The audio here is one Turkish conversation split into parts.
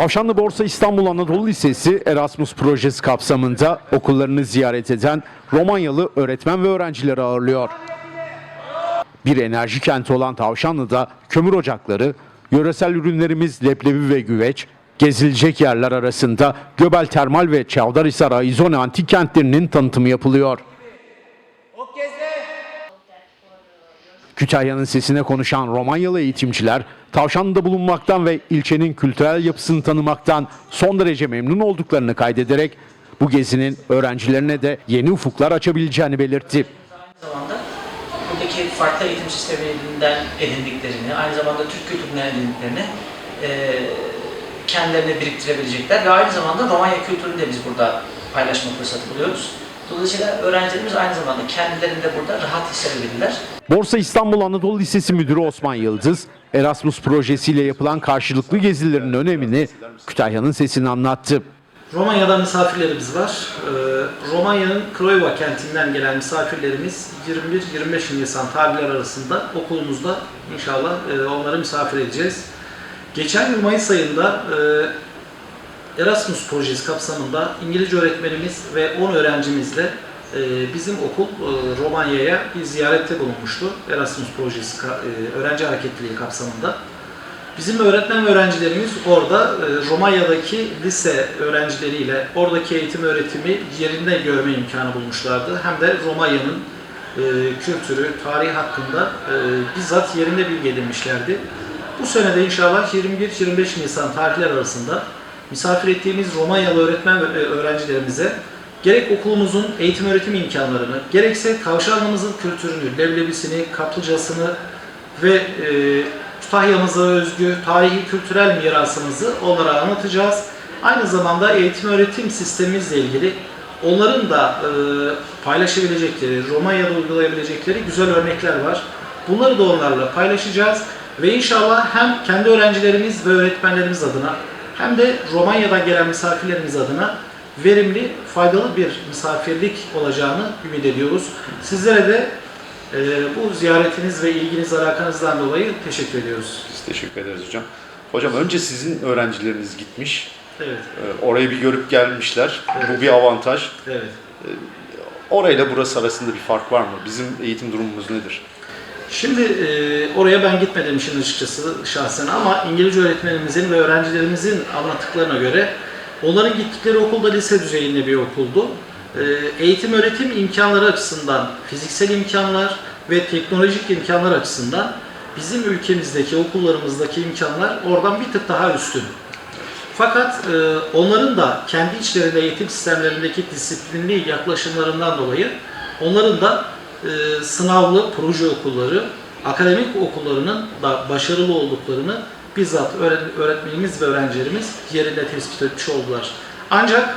Tavşanlı Borsa İstanbul Anadolu Lisesi Erasmus projesi kapsamında okullarını ziyaret eden Romanyalı öğretmen ve öğrencileri ağırlıyor. Bir enerji kenti olan Tavşanlı'da kömür ocakları, yöresel ürünlerimiz leblebi ve güveç, gezilecek yerler arasında Göbel Termal ve Çavdarhisar Aizone antik kentlerinin tanıtımı yapılıyor. Kütahya'nın sesine konuşan Romanyalı eğitimciler, Tavşanlı'da bulunmaktan ve ilçenin kültürel yapısını tanımaktan son derece memnun olduklarını kaydederek bu gezinin öğrencilerine de yeni ufuklar açabileceğini belirtti. Aynı zamanda buradaki farklı eğitim sisteminden edindiklerini, aynı zamanda Türk kültüründen edindiklerini e, kendilerine biriktirebilecekler ve aynı zamanda Romanya kültürünü de biz burada paylaşma fırsatı buluyoruz. Dolayısıyla öğrencilerimiz aynı zamanda kendilerini de burada rahat hissedebilirler. Borsa İstanbul Anadolu Lisesi Müdürü Osman Yıldız, Erasmus projesiyle yapılan karşılıklı gezilerin önemini Kütahya'nın sesini anlattı. Romanya'dan misafirlerimiz var. Ee, Romanya'nın Craiova kentinden gelen misafirlerimiz 21-25 Nisan tarihler arasında okulumuzda inşallah e, onları misafir edeceğiz. Geçen yıl Mayıs ayında e, Erasmus projesi kapsamında İngilizce öğretmenimiz ve 10 öğrencimizle bizim okul e, Romanya'ya bir ziyarette bulunmuştu. Erasmus projesi e, öğrenci hareketliliği kapsamında. Bizim öğretmen öğrencilerimiz orada e, Romanya'daki lise öğrencileriyle oradaki eğitim öğretimi yerinde görme imkanı bulmuşlardı. Hem de Romanya'nın kültürü, tarihi hakkında bizzat yerinde bilgi edinmişlerdi. Bu sene de inşallah 21-25 Nisan tarihler arasında misafir ettiğimiz Romanyalı öğretmen öğrencilerimize gerek okulumuzun eğitim öğretim imkanlarını, gerekse tavşanlımızın kültürünü, leblebisini, kaplıcasını ve e, Kütahya'mıza özgü tarihi kültürel mirasımızı onlara anlatacağız. Aynı zamanda eğitim öğretim sistemimizle ilgili onların da e, paylaşabilecekleri, Romanya'da uygulayabilecekleri güzel örnekler var. Bunları da onlarla paylaşacağız ve inşallah hem kendi öğrencilerimiz ve öğretmenlerimiz adına hem de Romanya'dan gelen misafirlerimiz adına verimli, faydalı bir misafirlik olacağını ümit ediyoruz. Sizlere de e, bu ziyaretiniz ve ilginiz alakanızdan dolayı teşekkür ediyoruz. Biz teşekkür ederiz hocam. Hocam önce sizin öğrencileriniz gitmiş. Evet, Ee, Orayı bir görüp gelmişler. Evet. Bu bir avantaj. evet. Orayla burası arasında bir fark var mı? Bizim eğitim durumumuz nedir? Şimdi e, oraya ben gitmedim işin açıkçası şahsen ama İngilizce öğretmenimizin ve öğrencilerimizin anlattıklarına göre onların gittikleri okulda lise düzeyinde bir okuldu. E, eğitim öğretim imkanları açısından, fiziksel imkanlar ve teknolojik imkanlar açısından bizim ülkemizdeki okullarımızdaki imkanlar oradan bir tık daha üstün. Fakat e, onların da kendi içlerinde eğitim sistemlerindeki disiplinli yaklaşımlarından dolayı onların da e, sınavlı proje okulları, akademik okullarının da başarılı olduklarını bizzat öğret- öğretmenimiz ve öğrencilerimiz yerinde tespit etmiş oldular. Ancak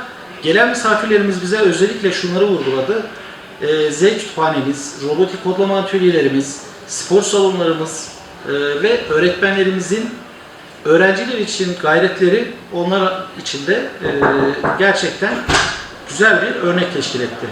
gelen misafirlerimiz bize özellikle şunları vurguladı. E, Z kütüphanemiz, robotik kodlama atölyelerimiz, spor salonlarımız e, ve öğretmenlerimizin öğrenciler için gayretleri onlar için de e, gerçekten güzel bir örnek teşkil etti.